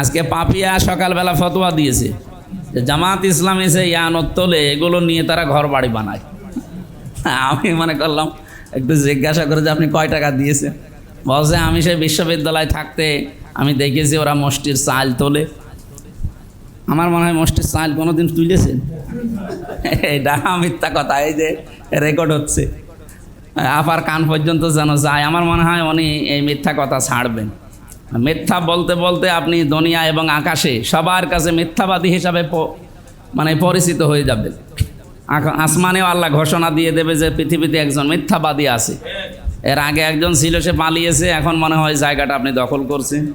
আজকে পাপিয়া সকালবেলা ফতোয়া দিয়েছে যে জামাত ইসলাম এসে ইয়ানত তোলে, এগুলো নিয়ে তারা ঘর বাড়ি বানায়। আমি মনে করলাম, একটু জিজ্ঞাসা করে যে আপনি কয় টাকা দিয়েছেন? বলছে, আমি সেই বিশ্ববিদ্যালয়ে থাকতে আমি দেখেছি ওরা মসজির চাল তোলে। আমার মনে হয় মসজির চাল কোনো দিন তুলেছেন? এটা মিথ্যা কথা, এই যে রেকর্ড হচ্ছে। আপার কান পর্যন্ত যেন যায়, আমার মনে হয় উনি এই মিথ্যা কথা ছাড়বেন। মিথ্যা বলতে বলতে আপনি দুনিয়া এবং আকাশে সবার কাছে মিথ্যাবাদী হিসাবে মানে পরিচিত হয়ে আকা- আসমানেও আল্লাহ ঘোষণা দিয়ে দেবে যে পৃথিবীতে একজন মিথ্যাবাদী আছে। এর আগে একজন ছিল, সে পালিয়েছে, এখন মনে হয় জায়গাটা আপনি দখল করছেন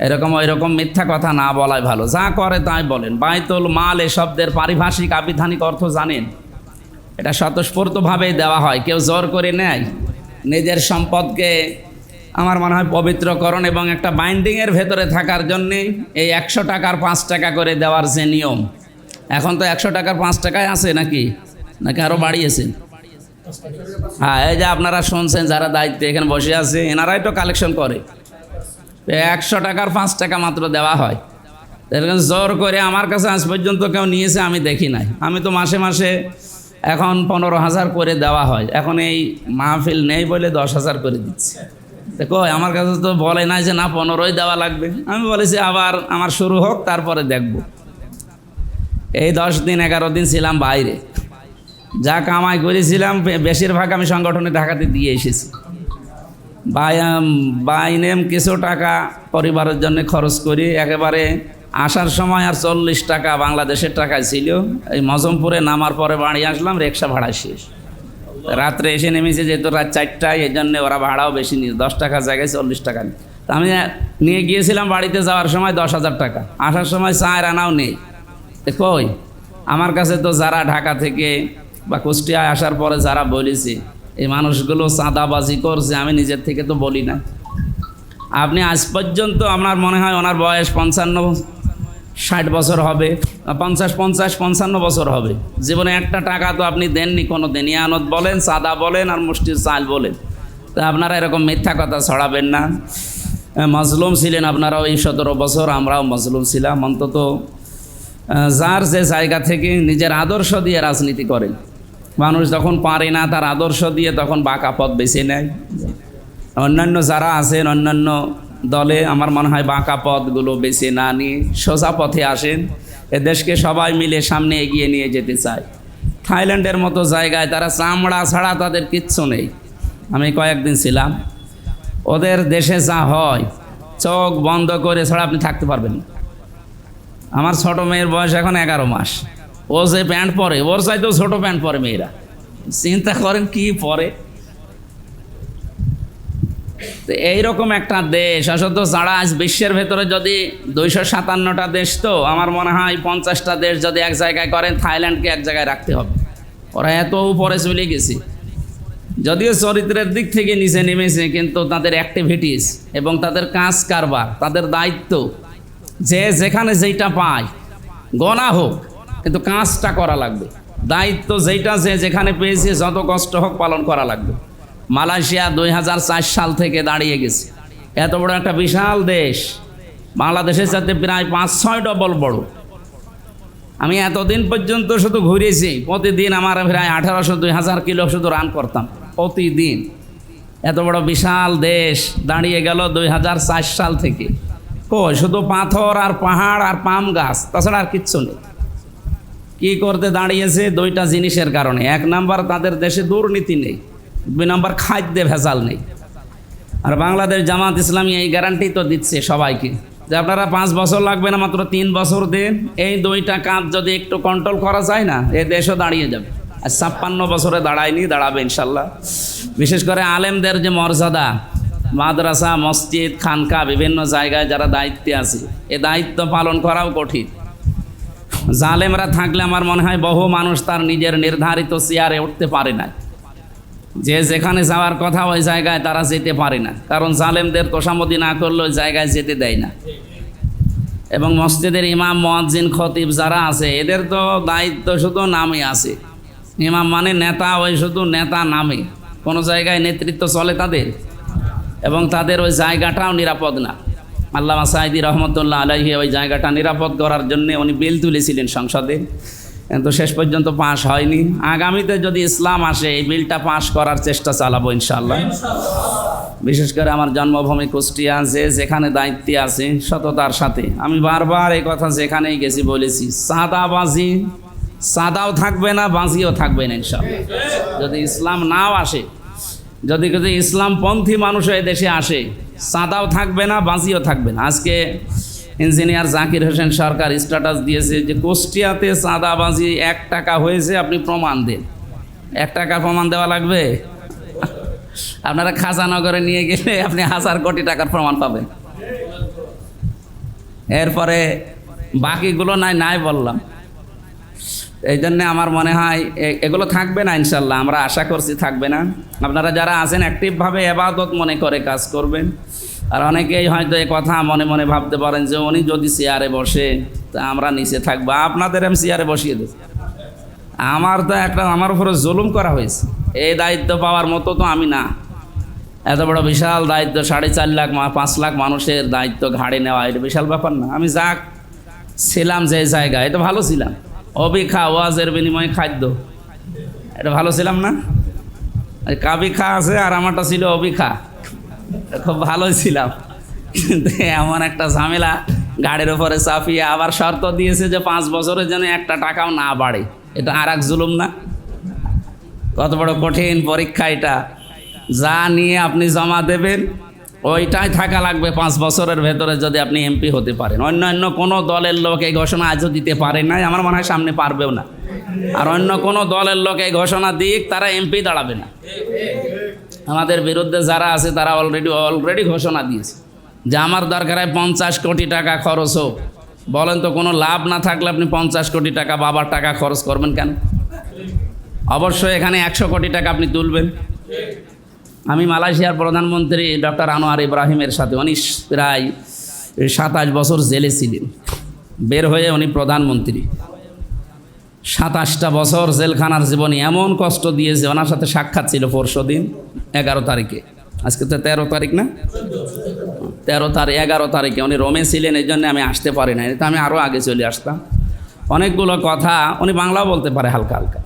এরকম ওইরকম মিথ্যা কথা না বলাই ভালো। যা করে তাই বলেন। বাইতুল মাল এ শব্দের পারিভাষিক আবিধানিক অর্থ জানেন। এটা স্বতঃস্ফূর্তভাবেই দেওয়া হয়। কেউ জোর করে নেয়, নিজের সম্পদকে আমার মনে হয় পবিত্রকরণ এবং একটা বাইন্ডিংয়ের ভেতরে থাকার জন্যে এই একশো টাকার পাঁচ টাকা করে দেওয়ার যে নিয়ম। এখন তো একশো টাকার পাঁচ টাকায় আছে নাকি? নাকি আরও বাড়িয়েছেন হ্যাঁ এই যে আপনারা শুনছেন যারা দায়িত্বে এখানে বসে আছে, এনারাই তো কালেকশন করে। একশো টাকার পাঁচ টাকা মাত্র দেওয়া হয়। এরকম জোর করে আমার কাছে আজ পর্যন্ত কেউ নিয়েছে, আমি দেখি নাই। আমি তো মাসে মাসে এখন পনেরো হাজার করে দেওয়া হয়। এখন এই মাহফিল নেই বলে দশ হাজার করে দিচ্ছি। দেখো আমার কাছে তো বলে নাই যে না, পনেরোই দেওয়া লাগবে। আমি বলেছি, আবার আমার শুরু হোক, তারপরে দেখব। এই দশ দিন, এগারো দিন ছিলাম বাইরে। যা কামাই করেছিলাম বেশিরভাগ আমি সংগঠনে ঢাকাতে দিয়ে এসেছি। বাই বাইনেম কিছু টাকা পরিবারের জন্য খরচ করি। একেবারে আসার সময় আর চল্লিশ টাকা বাংলাদেশের টাকায় ছিল। এই মজমপুরে নামার পরে বাড়ি আসলাম, রিক্সা ভাড়া শেষ। রাত্রে এসে নেমেছে যেহেতু রাত চারটায়, এই জন্যে ওরা ভাড়াও বেশি নিয়ে দশ টাকার জায়গায় চল্লিশ টাকা নিয়ে তা আমি নিয়ে গিয়েছিলাম বাড়িতে যাওয়ার সময় দশ হাজার টাকা। আসার সময় চায়ের আনাও নেই। কই? আমার কাছে তো যারা ঢাকা থেকে বা কুষ্টিয়ায় আসার পরে যারা বলেছে, এই মানুষগুলো চাঁদাবাজি করছে, আমি নিজের থেকে তো বলি না। আপনি আজ পর্যন্ত আপনার মনে হয় ওনার বয়স পঞ্চান্ন ষাট বছর হবে, পঞ্চাশ পঞ্চাশ, পঞ্চান্ন বছর হবে। জীবনে একটা টাকা তো আপনি দেননি, কোনো দিন ইয়ানত বলেন, সাদা বলেন, আর মুষ্টির চাল বলেন। তা আপনারা এরকম মিথ্যা কথা ছড়াবেন না। মজলুম ছিলেন আপনারাও এই সতেরো বছর, আমরাও মজলুম ছিলাম। অন্তত যার যে জায়গা থেকে নিজের আদর্শ দিয়ে রাজনীতি করেন। মানুষ যখন পারে না, তার আদর্শ দিয়ে তখন বাঁকা পথ বেছে নেয়। অন্যান্য যারা আছেন, অন্যান্য দলে আমার মনে হয় বাঁকা পথগুলো বেছে না নিয়ে সোজা পথে আসেন। এ দেশকে সবাই মিলে সামনে এগিয়ে নিয়ে যেতে চায়। থাইল্যান্ডের মতো জায়গায় তারা চামড়া ছাড়া তাদের কিচ্ছু নেই। আমি কয়েকদিন ছিলাম। ওদের দেশে যা হয়, চোখ বন্ধ করে ছাড়া আপনি থাকতে পারবেন না। আমার ছোট মেয়ের বয়স এখন এগারো মাস। ও যে প্যান্ট পরে, ওর চাইতেও ছোট প্যান্ট পরে মেয়েরা। চিন্তা করেন কি পরে? তো এইরকম একটা দেশ। আসলে যারা আজ বিশ্বের ভেতরে যদি দুইশো সাতান্নটা দেশ তো, আমার মনে হয় পঞ্চাশটা দেশ যদি এক জায়গায় করেন, থাইল্যান্ডকে এক জায়গায় রাখতে হবে। ওরা এত উপরে চলে গেছে। যদিও চরিত্রের দিক থেকে নিচে নেমেছে, কিন্তু তাদের অ্যাক্টিভিটিস এবং তাদের কাজ কারবার, তাদের দায়িত্ব, যে যেখানে যেইটা পায়, গনা হোক, কিন্তু কাজটা করা লাগবে। দায়িত্ব যেইটা, যে যেখানে পেয়েছে, যত কষ্ট হোক পালন করা লাগবে। মালয়েশিয়া দুই হাজার চার সাল থেকে দাঁড়িয়ে গেছে। এত বড় একটা বিশাল দেশ। বাংলাদেশের সাথে প্রায় পাঁচ, ছয় ডবল বড়। আমি এতদিন পর্যন্ত শুধু ঘুরেছি, প্রতিদিন আমার প্রায় আঠারোশো, দুই হাজার কিলো শুধু রান করতাম, প্রতিদিন। এত বড় বিশাল দেশ দাঁড়িয়ে গেল দুই হাজার চার সাল থেকে। ও শুধু পাথর আর পাহাড় আর পাম গাছ, তাছাড়া আর কিচ্ছু নেই। কি করতে দাঁড়িয়েছে দুইটা জিনিসের কারণে। এক নাম্বার, তাদের দেশে দুর্নীতি নেই। দুই নাম্বার খাদ্যে ভেজাল নেই। আর বাংলাদেশ জামাত ইসলামী এই গ্যারান্টি তো দিচ্ছে সবাইকে। যে আপনারা পাঁচ বছর লাগবে না, মাত্র তিন বছর দিন, এই দুইটা কাজ যদি একটু কন্ট্রোল করা যায় না, এ দেশও দাঁড়িয়ে যাবে। আর ছাপ্পান্ন বছরে দাঁড়ায়নি, দাঁড়াবে ইনশাল্লাহ। বিশেষ করে আলেমদের যে মর্যাদা, মাদ্রাসা, মসজিদ খানকা বিভিন্ন জায়গায় যারা দায়িত্বে আছে, এ দায়িত্ব পালন করাও কঠিন। জালেমরা থাকলে আমার মনে হয় বহু মানুষ তার নিজের নির্ধারিত চেয়ারে উঠতে পারে না। যে যেখানে যাওয়ার কথা ওই জায়গায় তারা যেতে পারে না। কারণ জালেমদের তোষামতি না করলে ওই জায়গায় যেতে দেয় না। এবং মসজিদের ইমাম, মোয়াজ্জিন, খতিব যারা আছে, এদের তো দায়িত্ব শুধু নামে আছে। ইমাম মানে নেতা, ওই শুধু নেতা নামে। কোনো জায়গায় নেতৃত্ব চলে তাদের। এবং তাদের ওই জায়গাটাও নিরাপদ না। আল্লামা সাইদি রহমতুল্লাহ আলাহি ওই জায়গাটা নিরাপদ করার জন্য উনি বিল তুলেছিলেন সংসদে। কিন্তু শেষ পর্যন্ত পাশ হয়নি। আগামীতে যদি ইসলাম আসে, এই বিলটা পাশ করার চেষ্টা চালাবো ইনশাল্লাহ বিশেষ করে আমার জন্মভূমি কুষ্টিয়া, যে যেখানে দায়িত্বে আছে, সততার সাথে। আমি বারবার এই কথা যেখানেই গেছি বলেছি সাদাবাজি সাদাও থাকবে না, বাজিও থাকবে না ইনশাল্লাহ যদি ইসলাম নাও আসে, যদি যদি ইসলামপন্থী মানুষ এই দেশে আসে, সাদাও থাকবে না, বাজিও থাকবে না। আজকে ইঞ্জিনিয়ার জাকির হোসেন সরকার স্ট্যাটাস দিয়েছে যে কুষ্টিয়াতে চাঁদাবাজি এক টাকা হয়েছে, আপনি প্রমাণ দেন। এক টাকা প্রমাণ দেওয়া লাগবে? আপনারা খাজানগরে নিয়ে গেলে আপনি হাজার কোটি টাকার প্রমাণ পাবেন। এরপরে বাকিগুলো নাই নাই বললাম। এই জন্যে আমার মনে হয় এগুলো থাকবে না ইনশাল্লাহ, আমরা আশা করছি থাকবে না। আপনারা যারা আছেন অ্যাক্টিভভাবে এবাদত মনে করে কাজ করবেন। আর অনেকেই হয়তো এ কথা মনে মনে ভাবতে পারেন যে উনি যদি চেয়ারে বসে, তা আমরা নিচে থাকব। আপনাদের আমি চেয়ারে বসিয়ে দেব। আমার তো একটা, আমার উপরে জুলুম করা হয়েছে। এই দায়িত্ব পাওয়ার মতো তো আমি না। এত বড় বিশাল দায়িত্ব, সাড়ে চার লাখ পাঁচ লাখ মানুষের দায়িত্ব ঘাড়ে নেওয়া, এটা বিশাল ব্যাপার না। আমি যাক, ছিলাম যে জায়গায়, এটা ভালো ছিলাম। অবিখা ওয়াজের বিনিময়ে খাদ্য, এটা ভালো ছিলাম না? কাবিখা আছে আর আমারটা ছিল অবিখা। খুব ভালো ছিলাম। কিন্তু এমন একটা ঝামেলা, গাড়ির উপরে চাপিয়ে আবার শর্ত দিয়েছে যে পাঁচ বছরের জন্য একটা টাকাও না বাড়ে। এটা আর এক জুলুম না? কত বড় কঠিন পরীক্ষা এটা। যা নিয়ে আপনি জমা দেবেন, ওইটাই থাকা লাগবে পাঁচ বছরের ভেতরে যদি আপনি এমপি হতে পারেন। অন্যান্য কোনো দলের লোক এই ঘোষণা আজও দিতে পারে নাই, আমার মনে হয় সামনে পারবেও না। আর অন্য কোনো দলের লোক এই ঘোষণা দিক, তারা এমপি দাঁড়াবে না। আমাদের বিরুদ্ধে যারা আছে, তারা অলরেডি অলরেডি ঘোষণা দিয়েছে যে আমার দরকার হয় পঞ্চাশ কোটি টাকা খরচ হোক। বলেন তো, কোনো লাভ না থাকলে আপনি পঞ্চাশ কোটি টাকা বাবার টাকা খরচ করবেন কেন? অবশ্যই এখানে একশো কোটি টাকা আপনি তুলবেন। আমি মালয়েশিয়ার প্রধানমন্ত্রী ডক্টর আনোয়ার ইব্রাহিমের সাথে উনি প্রায় সাতাশ বছর জেলে ছিলেন। বের হয়ে উনি প্রধানমন্ত্রী। সাতাশটা বছর জেলখানার জীবনে এমন কষ্ট দিয়েছে, ওনার সাথে সাক্ষাৎ ছিল পরশু দিন, এগারো তারিখে। আজকে তো তেরো তারিখ না? তেরো তারিখ এগারো তারিখে উনি রোমে ছিলেন, এই জন্য আমি আসতে পারি না তো আমি আরও আগে চলে আসতাম। অনেকগুলো কথা, উনি বাংলাও বলতে পারে হালকা হালকা।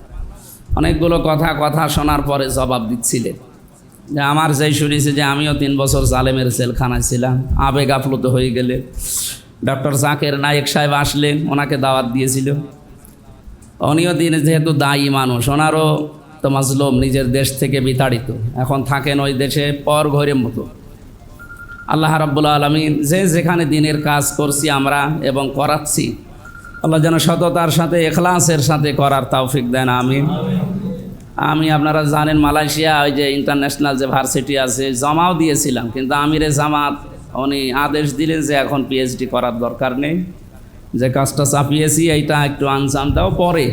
অনেকগুলো কথা কথা শোনার পরে জবাব দিচ্ছিলেন। যে আমার যেই শুনেছি যে আমিও তিন বছর জালেমের জেলখানায় ছিলাম, আবেগ আপ্লুত হয়ে গেলে। ডক্টর জাকের নায়েক সাহেব আসলেন, ওনাকে দাওয়াত দিয়েছিল। উনিও দিন যেহেতু দায়ী মানুষ, ওনারও তো মাজলুম, নিজের দেশ থেকে বিতাড়িত। এখন থাকেন ওই দেশে পর ঘরের মতো। আল্লাহ রাব্বুল আলমিন যে যেখানে দিনের কাজ করছি আমরা এবং করাচ্ছি, আল্লাহ যেন সততার সাথে, এখলাসের সাথে করার তৌফিক দেন আমি আমি, আপনারা জানেন মালয়েশিয়া, ওই যে ইন্টারন্যাশনাল যে ভার্সিটি আছে, জমাও দিয়েছিলাম, কিন্তু আমিরে জামাত, উনি আদেশ দিলেন যে এখন পিএইচডি করার দরকার নেই। যে কাজটা চাপিয়েছি, এইটা একটু আনসাম দাও, পরে।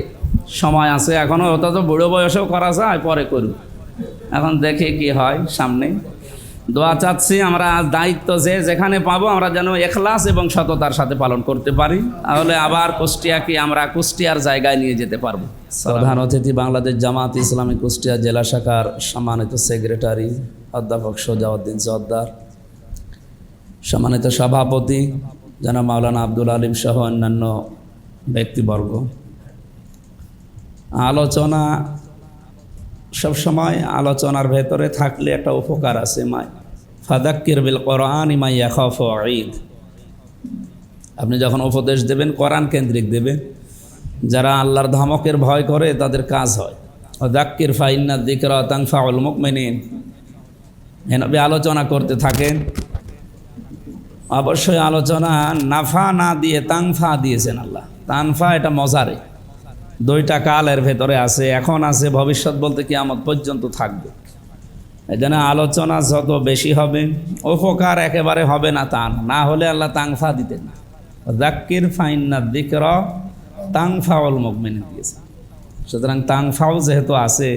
সময় আছে এখনও ওটা তো বুড়ো বয়সেও করা যায়, পরে করুন এখন দেখে কি হয় সামনে। দোয়া চাচ্ছি আমরা দায়িত্ব যে যেখানে পাবো, আমরা যেন এখলাস এবং সততার সাথে পালন করতে পারি। তাহলে আবার কুষ্টিয়াকে আমরা কুষ্টিয়ার জায়গায় নিয়ে যেতে পারব। প্রধান অতিথি বাংলাদেশ জামাত ইসলামী কুষ্টিয়া জেলা শাখার সম্মানিত সেক্রেটারি, অধ্যাপক সোজাউদ্দিন সর্দার সম্মানিত সভাপতি জানা মাওলানা আব্দুল আলিম সহ অন্যান্য ব্যক্তিবর্গ। আলোচনা সবসময় আলোচনার ভেতরে থাকলে একটা উপকার আছে মাই ফাদাক্কির বিল কোরআন ইমাই ইয়াখফ ঈদ আপনি যখন উপদেশ দেবেন, কোরআন কেন্দ্রিক দেবেন। যারা আল্লাহর ধমকের ভয় করে, তাদের কাজ হয়। দাক্কির ফাইন্না দিকরা তাংফাউল মুকমিনিন এনবি আলোচনা করতে থাকেন। অবশ্যই আলোচনা নাফা না দিয়ে তাংফা দিয়েছেন আল্লাহ। তানফা এটা মজারে। দুইটা কাল এর ভেতরে আছে, এখন আছে, ভবিষ্যৎ বলতে কি আমার পর্যন্ত থাকবে। এই জন্য আলোচনা যত বেশি হবে, উপকার একেবারে হবে না তা না। হলে আল্লাহ তাংফা দিতেন না। জাক্কির ফাইন্না দিকর তাংফাউল মুকমিন দিয়েছে সুতরাং তাংফাও যেহেতু আছে,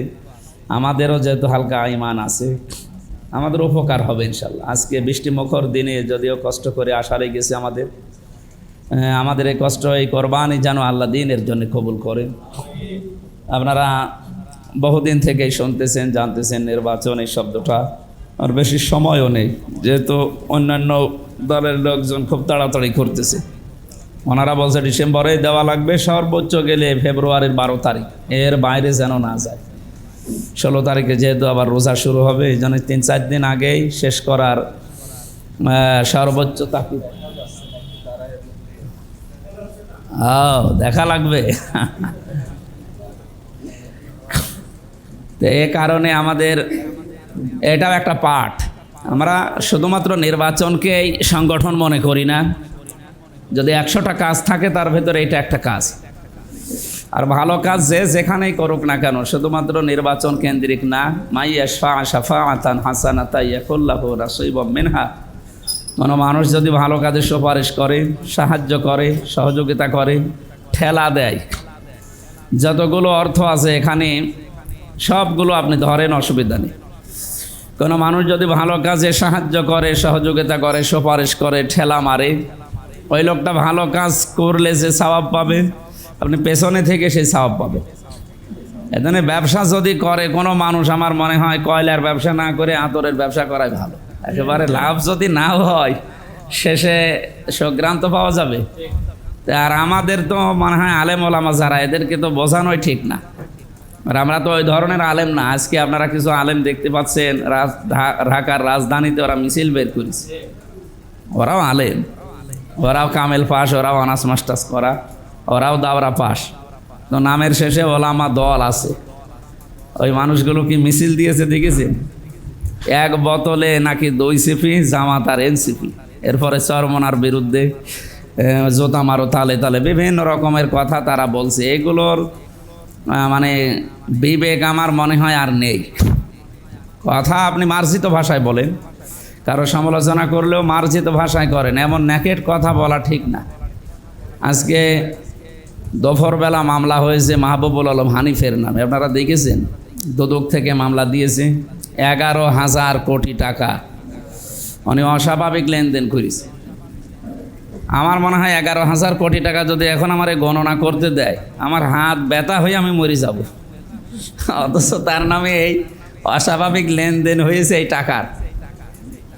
আমাদেরও যেহেতু হালকা ইমান আছে আমাদের উপকার হবে ইনশাল্লাহ। আজকে বৃষ্টিমুখর দিনে যদিও কষ্ট করে আসারে গেছে আমাদের আহ, আমাদের এই কষ্ট এই কোরবানি যেন আল্লাহ দিনের জন্য কবুল করেন আপনারা বহুদিন থেকেই শুনতেছেন জানতেছেন নির্বাচন এই শব্দটা আর বেশি সময়ও নেই যেহেতু অন্যান্য দলের লোকজন খুব তাড়াতাড়ি করতেছে ওনারা বলছে ডিসেম্বরে দেওয়া লাগবে সর্বোচ্চ গেলে ফেব্রুয়ারির বারো তারিখ এর বাইরে যেন না যায়। ষোলো তারিখে যেহেতু আবার রোজা শুরু হবে, এই জন্য তিন, চার দিন আগেই শেষ করার সর্বোচ্চ তাকিদ ও দেখা লাগবে। তো এ কারণে আমাদের এটাও একটা পাঠ। আমরা শুধুমাত্র নির্বাচনকেই সংগঠন মনে করি না। যদি একশোটা কাজ থাকে, তার ভেতরে এটা একটা কাজ। আর ভালো কাজ যে যেখানেই করুক না কেন, শুধুমাত্র নির্বাচন কেন্দ্রিক না মাইয়া শাহ শাফা আতান হাসানাতা ইয়াকুল্লাহ রাসইব মিনহা। কোনো মানুষ যদি ভালো কাজে সুপারিশ করে, সাহায্য করে, সহযোগিতা করে, ঠেলা দেয়। যতগুলো অর্থ আছে এখানে, সবগুলো আপনি ধরেন অসুবিধা নেই। কোনো মানুষ যদি ভালো কাজে সাহায্য করে, সহযোগিতা করে, সুপারিশ করে, ঠেলা মারে, ওই লোকটা ভালো কাজ করলে যে স্বভাব পাবে আপনি পেছনে থেকে সেই স্বভাব পাবে। এখানে ব্যবসা যদি করে, কোনো মানুষ আমার মনে হয় কয়লার ব্যবসা না করে আতরের ব্যবসা করাই ভালো। একেবারে লাভ যদি না হয়, শেষে সংক্রান্ত পাওয়া যাবে। আর আমাদের তো মনে হয় আলেম ওলামা যারা, এদেরকে তো বোঝানোই ঠিক না। আর আমরা তো ওই ধরনের আলেম না, আজকে আপনারা কিছু আলেম দেখতে পাচ্ছেন, রাজ- ঢাকার রাজধানীতে ওরা মিছিল বের করেছে। ওরাও আলেম। ওরাও কামেল পাস ওরাও অনার্স মাস্টার্স করা। ওরাও দাওরা পাস। তো নামের শেষে ওলামা দল আছে। ওই মানুষগুলো কি মিছিল দিয়েছে দেখেছেন? এক বোতলে নাকি দই সিপি, জামাত আর এনসিপি। এরপরে চরমনার বিরুদ্ধে জোতা মারো তালে তালে, বিভিন্ন রকমের কথা তারা বলছে। এগুলোর মানে বিবেক আমার মনে হয় আর নেই। কথা আপনি মার্জিত ভাষায় বলেন। কারও সমালোচনা করলেও মার্জিত ভাষায় করেন। এমন ন্যাকেট কথা বলা ঠিক না। আজকে দুপুরবেলা মামলা হয়েছে মাহবুবুল আলম হানিফের নামে। আপনারা দেখেছেন? দুদক থেকে মামলা দিয়েছে। এগারো হাজার কোটি টাকা। অনেক অস্বাভাবিক লেনদেন করেছে। আমার মনে হয় এগারো হাজার কোটি টাকা যদি এখন আমার গণনা করতে দেয়, আমার হাত ব্যথা হয়ে আমি মরে যাব। অথচ তার নামে এই অস্বাভাবিক লেনদেন হয়েছে এই টাকার।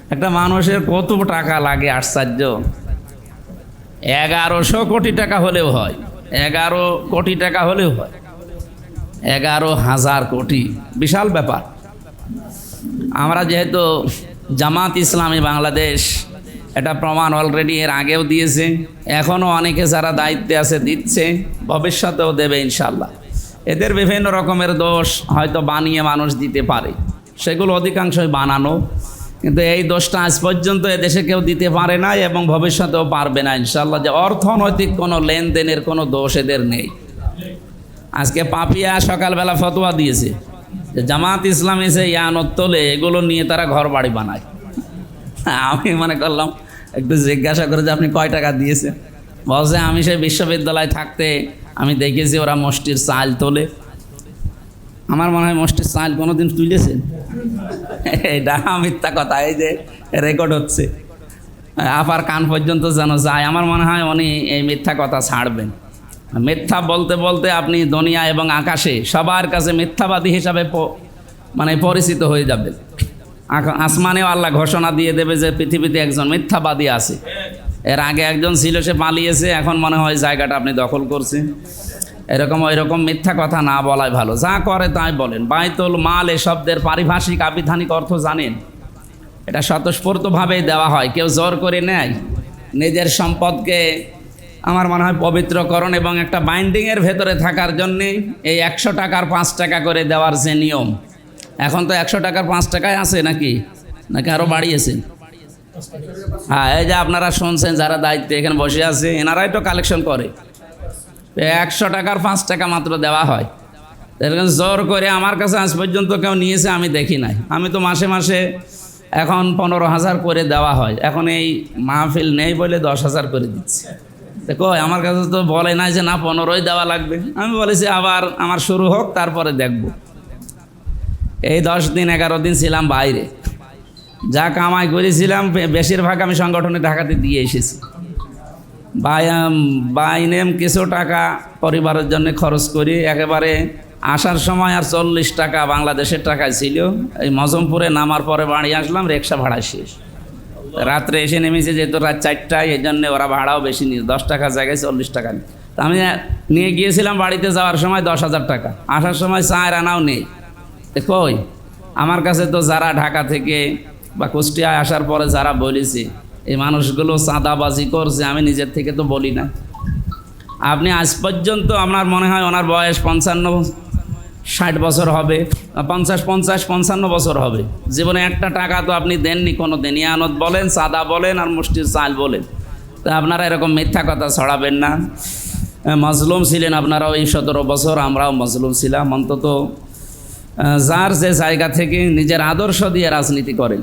একটা মানুষের কত টাকা লাগে আশ্চর্য। এগারোশো কোটি টাকা হলেও হয়। এগারো কোটি টাকা হলেও হয়। এগারো হাজার কোটি, বিশাল ব্যাপার। আমরা যেহেতু জামাত ইসলামী বাংলাদেশ, এটা প্রমাণ অলরেডি এর আগেও দিয়েছে, এখনও অনেকে যারা দায়িত্বে আছে দিচ্ছে, ভবিষ্যতেও দেবে ইনশাল্লাহ এদের বিভিন্ন রকমের দোষ হয়তো বানিয়ে মানুষ দিতে পারে। সেগুলো অধিকাংশই বানানো কিন্তু এই দোষটা আজ পর্যন্ত এদেশে কেউ দিতে পারে না এবং ভবিষ্যতেও পারবে না ইনশাল্লাহ যে অর্থনৈতিক কোনো লেনদেনের কোনো দোষ এদের নেই। আজকে পাপিয়া সকালবেলা ফতোয়া দিয়েছে যে জামাত ইসলাম এসে ইয়ানত তোলে, এগুলো নিয়ে তারা ঘর বাড়ি বানায়। আমি মনে করলাম, একটু জিজ্ঞাসা করে যে আপনি কয় টাকা দিয়েছেন? বলছে, আমি সেই বিশ্ববিদ্যালয়ে থাকতে আমি দেখেছি ওরা মসজির চাল তোলে। আমার মনে হয় মসজির চাল কোনোদিন তুলেছেন এটা মিথ্যা কথা, এই যে রেকর্ড হচ্ছে। আপার কান পর্যন্ত যেন যায়, আমার মনে হয় উনি এই মিথ্যা কথা ছাড়বেন। মিথ্যা বলতে বলতে আপনি দুনিয়া এবং আকাশে সবার কাছে মিথ্যাবাদী হিসাবে মানে পরিচিত হয়ে আকা- আসমানেও আল্লাহ ঘোষণা দিয়ে দেবে যে পৃথিবীতে একজন মিথ্যাবাদী আছে। এর আগে একজন ছিল, সে পালিয়েছে, এখন মনে হয় জায়গাটা আপনি দখল করছেন। এরকম ওইরকম মিথ্যা কথা না বলাই ভালো। যা করে তাই বলেন। বাইতুল মাল এ শব্দের পারিভাষিক আবিধানিক অর্থ জানেন? এটা স্বতঃস্ফূর্তভাবেই দেওয়া হয়। কেউ জোর করে নেয়, নিজের সম্পদকে আমার মনে হয় পবিত্রকরণ এবং একটা বাইন্ডিংয়ের ভেতরে থাকার জন্যে এই একশো টাকার পাঁচ টাকা করে দেওয়ার যে নিয়ম। এখন তো একশো টাকার পাঁচ টাকায় আছে নাকি? নাকি আরও বাড়িয়েছেন হ্যাঁ এই যে আপনারা শুনছেন যারা দায়িত্বে এখানে বসে আছে, এনারাই তো কালেকশন করে। একশো টাকার পাঁচ টাকা মাত্র দেওয়া হয়। এরকম জোর করে আমার কাছে আজ পর্যন্ত কেউ নিয়েছে, আমি দেখি নাই। আমি তো মাসে মাসে এখন পনেরো হাজার করে দেওয়া হয়। এখন এই মাহফিল নেই বলে দশ হাজার করে দিচ্ছি। দেখো আমার কাছে তো বলে নাই যে না, পনেরোই দেওয়া লাগবে। আমি বলেছি, আবার আমার শুরু হোক, তারপরে দেখব। এই দশ দিন, এগারো দিন ছিলাম বাইরে। যা কামাই করেছিলাম বেশিরভাগ আমি সংগঠনে ঢাকাতে দিয়ে এসেছি। বাইনেম কিছু টাকা পরিবারের জন্য খরচ করি। একেবারে আসার সময় আর চল্লিশ টাকা বাংলাদেশের টাকায় ছিল। এই মজমপুরে নামার পরে বাড়ি আসলাম, রিক্সা ভাড়া শেষ। রাত্রে এসে নেমেছে যেহেতু রাত চারটায় এই জন্যে ওরা ভাড়াও বেশি নিয়ে দশ টাকার জায়গায় চল্লিশ টাকা তা আমি নিয়ে গিয়েছিলাম বাড়িতে যাওয়ার সময় দশ হাজার টাকা। আসার সময় চায়ের আনাও নেই। কই? আমার কাছে তো যারা ঢাকা থেকে বা কুষ্টিয়ায় আসার পরে যারা বলেছে এই মানুষগুলো চাঁদাবাজি করছে, আমি নিজের থেকে তো বলি না। আপনি আজ পর্যন্ত আপনার মনে হয় ওনার বয়স পঞ্চান্ন, ষাট বছর হবে পঞ্চাশ পঞ্চাশ, পঞ্চান্ন বছর হবে। জীবনে একটা টাকা তো আপনি দেননি, কোনো দিন। ইয়ানত বলেন সাদা বলেন, আর মুষ্টির চাল বলেন। তা আপনারা এরকম মিথ্যা কথা ছড়াবেন না। মজলুম ছিলেন আপনারাও এই সতেরো বছর, আমরাও মজলুম ছিলাম। অন্তত যার যে জায়গা থেকে নিজের আদর্শ দিয়ে রাজনীতি করেন।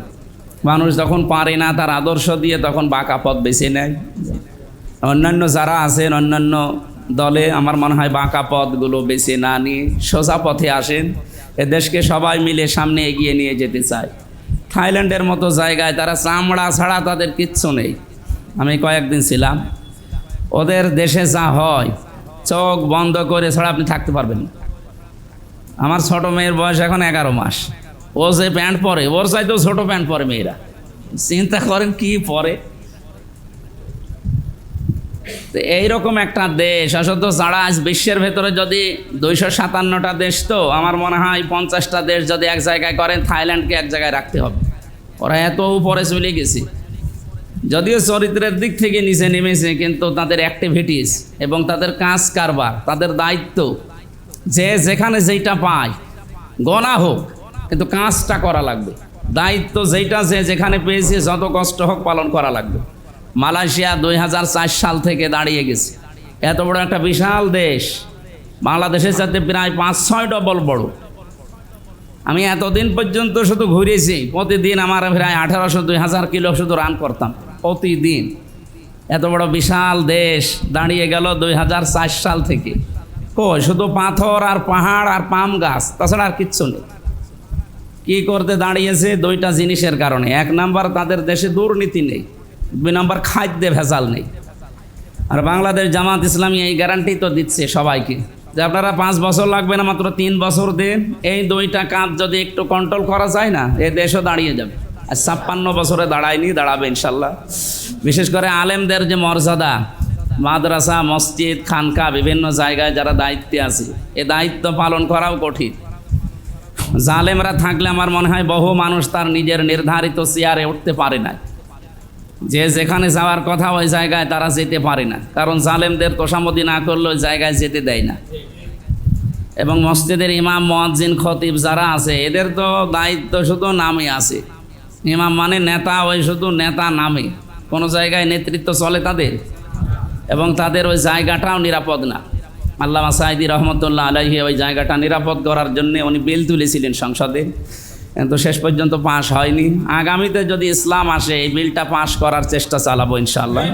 মানুষ যখন পারে না তার আদর্শ দিয়ে তখন বাঁকা পথ বেছে নেয়। অন্যান্য যারা আছেন, অন্যান্য দলে আমার মনে হয় বাঁকা পথগুলো বেছে না নিয়ে সোজা পথে আসেন। এ দেশকে সবাই মিলে সামনে এগিয়ে নিয়ে যেতে চায়। থাইল্যান্ডের মতো জায়গায় তারা চামড়া ছাড়া তাদের কিচ্ছু নেই। আমি কয়েকদিন ছিলাম। ওদের দেশে যা হয়, চোখ বন্ধ করে ছাড়া আপনি থাকতে পারবেন আমার ছোট মেয়ের বয়স এখন এগারো মাস। ও যে প্যান্ট পরে, ওর চাইতেও ছোট প্যান্ট পরে মেয়েরা। চিন্তা করেন কি পরে? এইরকম একটা দেশ, আসলে যারা আজ বিশ্বের ভেতরে যদি দুইশো সাতান্নটা দেশ, তো আমার মনে হয় পঞ্চাশটা দেশ যদি এক জায়গায় করেন, থাইল্যান্ডকে এক জায়গায় রাখতে হবে। ওরা এত উপরে চলে গেছে। যদিও চরিত্রের দিক থেকে নিচে নেমেছে, কিন্তু তাদের অ্যাক্টিভিটিস এবং তাদের কাজ কারবার, তাদের দায়িত্ব, যে যেখানে যেইটা পায় গনা হোক কিন্তু কাজটা করা লাগবে। দায়িত্ব যেইটা যে যেখানে পেয়েছে যত কষ্ট হোক পালন করা লাগবে। মালয়েশিয়া দুই হাজার চার সাল থেকে দাঁড়িয়ে গেছে। এত বড় একটা বিশাল দেশ। বাংলাদেশের সাথে প্রায় পাঁচ, ছয় ডবল বড়। আমি এতদিন পর্যন্ত শুধু ঘুরেছি, প্রতিদিন আমার প্রায় আঠারোশো, দুই হাজার কিলো শুধু রান করতাম, প্রতিদিন। এত বড় বিশাল দেশ দাঁড়িয়ে গেল দুই হাজার চার সাল থেকে। কই, শুধু পাথর আর পাহাড় আর পাম গাছ, তাছাড়া আর কিচ্ছু নেই। কি করতে দাঁড়িয়েছে? দুইটা জিনিসের কারণে। এক নাম্বার, তাদের দেশে দুর্নীতি নেই। দুই নাম্বার, খাদ্যে ভেজাল নেই। আর বাংলাদেশ জামাত ইসলামী এই গ্যারান্টি তো দিচ্ছে সবাইকে। যে আপনারা পাঁচ বছর লাগবে না, মাত্র তিন বছর দিন। এই দুইটা কাজ যদি একটু কন্ট্রোল করা যায় না, এ দেশও দাঁড়িয়ে যাবে। আর ছাপ্পান্ন বছরে দাঁড়ায়নি, দাঁড়াবে ইনশাল্লাহ। বিশেষ করে আলেমদের যে মর্যাদা, মাদ্রাসা, মসজিদ, খানকা, বিভিন্ন জায়গায় যারা দায়িত্বে আছে, এ দায়িত্ব পালন করাও কঠিন। জালেমরা থাকলে আমার মনে হয় বহু মানুষ তার নিজের নির্ধারিত চেয়ারে উঠতে পারে না। যে যেখানে যাওয়ার কথা ওই জায়গায় তারা যেতে পারে না। কারণ জালেমদের তোষামতি না করলে ওই জায়গায় যেতে দেয় না। এবং মসজিদের ইমাম, মোয়াজ্জিন, খতিব যারা আছে, এদের তো দায়িত্ব শুধু নামে আছে। ইমাম মানে নেতা, ওই শুধু নেতা নামে। কোনো জায়গায় নেতৃত্ব চলে তাদের। এবং তাদের ওই জায়গাটাও নিরাপদ না। আল্লামা সাইদি রহমতুল্লাহ আলাহি ওই জায়গাটা নিরাপদ করার জন্য উনি বিল তুলেছিলেন সংসদে। কিন্তু শেষ পর্যন্ত পাশ হয়নি। আগামীতে যদি ইসলাম আসে, এই বিলটা পাশ করার চেষ্টা চালাবো ইনশাল্লাহ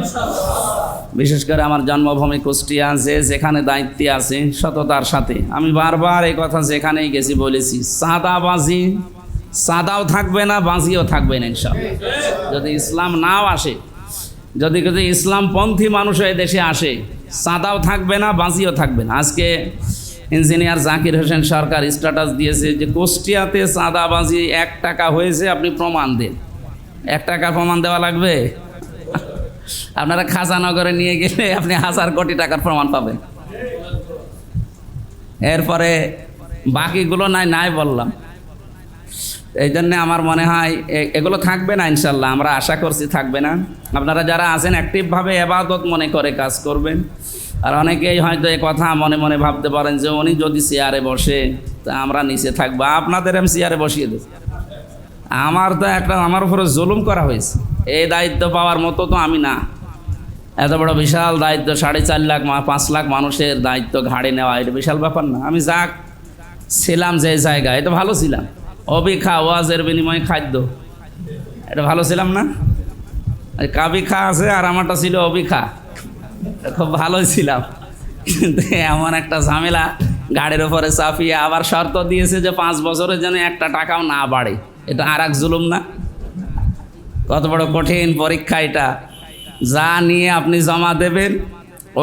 বিশেষ করে আমার জন্মভূমি কুষ্টিয়া, যে যেখানে দায়িত্বে আছে সততার সাথে। আমি বারবার এই কথা যেখানেই গেছি বলেছি সাদাবাজি সাদাও থাকবে না, বাজিও থাকবে না ইনশাল্লাহ যদি ইসলাম নাও আসে, যদি যদি ইসলামপন্থী মানুষ এই দেশে আসে সাদাও থাকবে না, বাজিও থাকবে না। আজকে ইঞ্জিনিয়ার জাকির হোসেন সরকার স্ট্যাটাস দিয়েছে যে কুষ্টিয়াতে চাঁদাবাজি এক টাকা হয়েছে, আপনি প্রমাণ দেন। এক টাকা প্রমাণ দেওয়া লাগবে? আপনারা খাজানগরে নিয়ে গেলে আপনি হাজার কোটি টাকার প্রমাণ পাবেন। এরপরে বাকিগুলো নাই নাই বললাম। এই জন্য আমার মনে হয় এ- এগুলো থাকবে না ইনশাল্লাহ, আমরা আশা করছি থাকবে না। আপনারা যারা আছেন অ্যাক্টিভভাবে এবাদত মনে করে কাজ করবেন। আর অনেকেই হয়তো এই কথা মনে মনে ভাবতে পারেন যে উনি যদি চেয়ারে বসে, তা আমরা নিচে থাকব। আপনাদের আমি চেয়ারে বসিয়ে দেব। আমার তো একটা, আমার উপরে জুলুম করা হয়েছে। এই দায়িত্ব পাওয়ার মতো তো আমি না। এত বড় বিশাল দায়িত্ব, সাড়ে চার লাখ পাঁচ লাখ মানুষের দায়িত্ব ঘাড়ে নেওয়া, এটা বিশাল ব্যাপার না। আমি যাক ছিলাম যে জায়গায়, এটা ভালো ছিলাম। অবিখা ওয়াজের বিনিময়ে খাদ্য। এটা ভালো ছিলাম না? কাবিখা আছে আর আমারটা ছিল অবিখা। খুব ভালোই ছিলাম। কিন্তু এমন একটা ঝামেলা গাড়ির ওপরে চাপিয়ে আবার শর্ত দিয়েছে যে পাঁচ বছরের যেন একটা টাকাও না বাড়ে। এটা আর এক জুলুম না? কত বড় কঠিন পরীক্ষা এটা। যা নিয়ে আপনি জমা দেবেন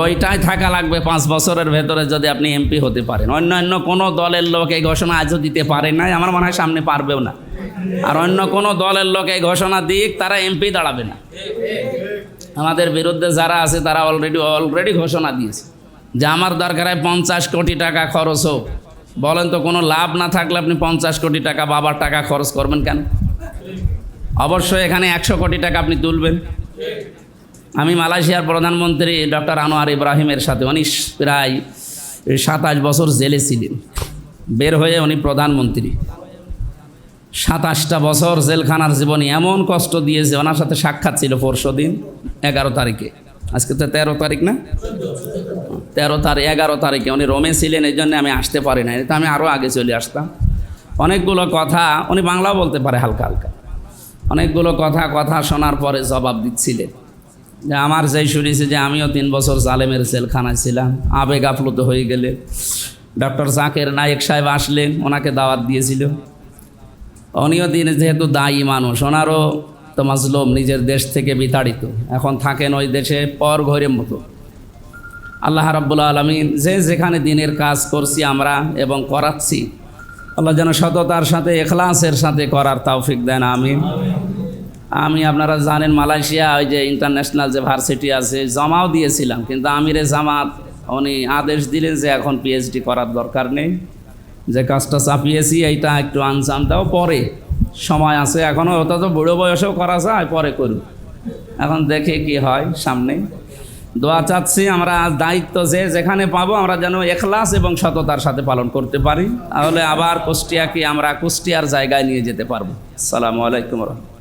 ওইটাই থাকা লাগবে পাঁচ বছরের ভেতরে যদি আপনি এমপি হতে পারেন। অন্যান্য কোনো দলের লোক এই ঘোষণা আজও দিতে পারে নাই, আমার মনে হয় সামনে পারবেও না। আর অন্য কোনো দলের লোক এই ঘোষণা দিক, তারা এমপি দাঁড়াবে না। আমাদের বিরুদ্ধে যারা আছে, তারা অলরেডি অলরেডি ঘোষণা দিয়েছে যে আমার দরকার হয় পঞ্চাশ কোটি টাকা খরচ হোক। বলেন তো, কোনো লাভ না থাকলে আপনি পঞ্চাশ কোটি টাকা, বাবার টাকা খরচ করবেন কেন? অবশ্যই এখানে একশো কোটি টাকা আপনি তুলবেন। আমি মালয়েশিয়ার প্রধানমন্ত্রী ডক্টর আনোয়ার ইব্রাহিমের সাথে উনি প্রায় সাতাশ বছর জেলে ছিলেন। বের হয়ে উনি প্রধানমন্ত্রী। সাতাশটা বছর জেলখানার জীবনে এমন কষ্ট দিয়েছে, ওনার সাথে সাক্ষাৎ ছিল পরশু দিন, এগারো তারিখে। আজকে তো তেরো তারিখ না? তেরো তারিখ এগারো তারিখে উনি রোমে ছিলেন, এই জন্য আমি আসতে পারি না তো আমি আরও আগে চলে আসতাম। অনেকগুলো কথা, উনি বাংলাও বলতে পারে হালকা হালকা। অনেকগুলো কথা কথা শোনার পরে জবাব দিচ্ছিলেন। যে আমার যেই শুনেছি যে আমিও তিন বছর জালেমের জেলখানায় ছিলাম, আবেগ আপ্লুত হয়ে গেলে। ডক্টর জাকের নায়েক সাহেব আসলেন, ওনাকে দাওয়াত দিয়েছিল। উনিও দিন যেহেতু দায়ী মানুষ, ওনারও তো মাজলুম, নিজের দেশ থেকে বিতাড়িত। এখন থাকেন ওই দেশে পর ঘরের মতো। আল্লাহ রাব্বুল আলমিন, যে যেখানে দিনের কাজ করছি আমরা এবং করাচ্ছি, আল্লাহ যেন সততার সাথে, এখলাসের সাথে করার তৌফিক দেন, আমিন। আমি আপনারা জানেন মালয়েশিয়া, ওই যে ইন্টারন্যাশনাল যে ভার্সিটি আছে, জমাও দিয়েছিলাম, কিন্তু আমিরে জামাত, উনি আদেশ দিলেন যে এখন পিএইচডি করার দরকার নেই। যে কাজটা চাপিয়েছি, এইটা একটু আনসাম দাও, পরে সময় আছে এখনও ওটা তো বুড়ো বয়সেও করা যায়, পরে করুন। এখন দেখে কি হয় সামনে। দোয়া চাচ্ছি আমরা দায়িত্ব যে যেখানে পাবো, আমরা যেন এখলাস এবং সততার সাথে পালন করতে পারি। তাহলে আবার কুষ্টিয়াকে আমরা কুষ্টিয়ার জায়গায় নিয়ে যেতে পারব। সালামু আলাইকুম রহমতুল্লাহ।